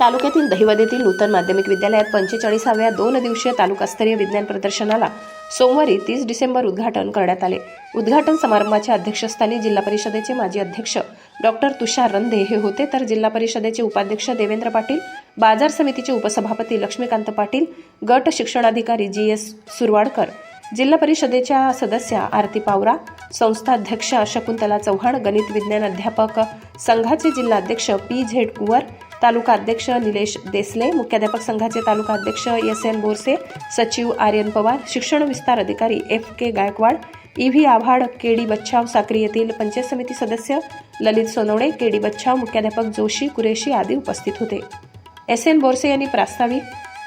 तालुक्यातील दहिवदेतील नूतन माध्यमिक विद्यालयात पंचेचाळीसाव्या दोन दिवसीय तालुकास्तरीय विज्ञान प्रदर्शनाला सोमवारी तीस डिसेंबर उद्घाटन करण्यात आले. उद्घाटन समारंभाच्या अध्यक्षस्थानी जिल्हा परिषदेचे माजी अध्यक्ष डॉक्टर तुषार रंधे हे होते. तर जिल्हा परिषदेचे उपाध्यक्ष देवेंद्र पाटील बाजार समितीचे उपसभापती लक्ष्मीकांत पाटील गट शिक्षणाधिकारी जी एस सुरवाडकर जिल्हा परिषदेच्या सदस्या आरती पावरा संस्थाध्यक्षा शकुंतला चव्हाण गणित विज्ञान अध्यापक संघाचे जिल्हाध्यक्ष पी झेड कुवर तालुका अध्यक्ष निलेश देसले मुख्याध्यापक संघाचे तालुका अध्यक्ष एस एन बोरसे सचिव आर्यन पवार शिक्षण विस्तार अधिकारी F K Gaikwad E V Avhad K D Bachhav Sakri येथील पंचायत समिती सदस्य ललित सोनवणे के डी बच्छाव मुख्याध्यापक जोशी कुरेशी आदी उपस्थित होते. एस एन बोरसे यांनी प्रास्ताविक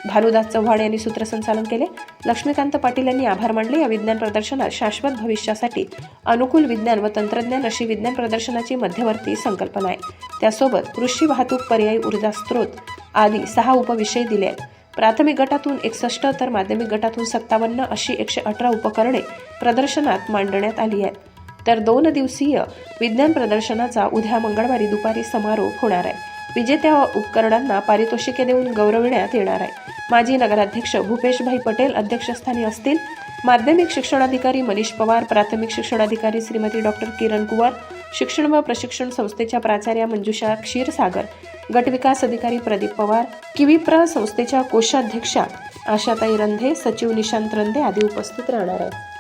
भानुदास चव्हाण यांनी सूत्रसंचालन केले. लक्ष्मीकांत पाटील यांनी आभार मानले. या विज्ञान प्रदर्शनात शाश्वत भविष्यासाठी अनुकूल विज्ञान व तंत्रज्ञान अशी विज्ञान प्रदर्शनाची मध्यवर्ती संकल्पना आहे. त्यासोबत कृषी वाहतूक पर्यायी ऊर्जा स्रोत आदी सहा उपविषय दिले आहेत. प्राथमिक गटातून एकसष्ट तर माध्यमिक गटातून सत्तावन्न अशी एकशे अठरा उपकरणे प्रदर्शनात मांडण्यात आली आहेत. तर दोन दिवसीय विज्ञान प्रदर्शनाचा उद्या मंगळवारी दुपारी समारोप होणार आहे. विजेत्या उपकरणांना पारितोषिके देऊन गौरविण्यात येणार आहे. माजी नगराध्यक्ष भूपेशभाई पटेल अध्यक्षस्थानी असतील. माध्यमिक शिक्षणाधिकारी मनीष पवार प्राथमिक शिक्षणाधिकारी श्रीमती डॉक्टर किरण कुवर शिक्षण व प्रशिक्षण संस्थेच्या प्राचार्या मंजुषा क्षीरसागर गटविकास अधिकारी प्रदीप पवार किविप्र संस्थेच्या कोषाध्यक्षा आशाताई रंधे सचिव निशांत रंधे आदी उपस्थित राहणार आहेत.